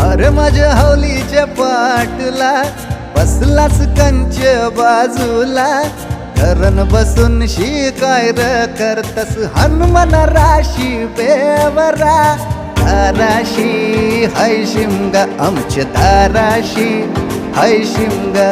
अरे माझ्या हौलीच्या पाटला बसलाच कंच बाजूला. धरण बसून शिकाय र करतस हनुमान राशी बेवरा. धाराशी हय शिमगा आमच्या धाराशी. हय शिमगा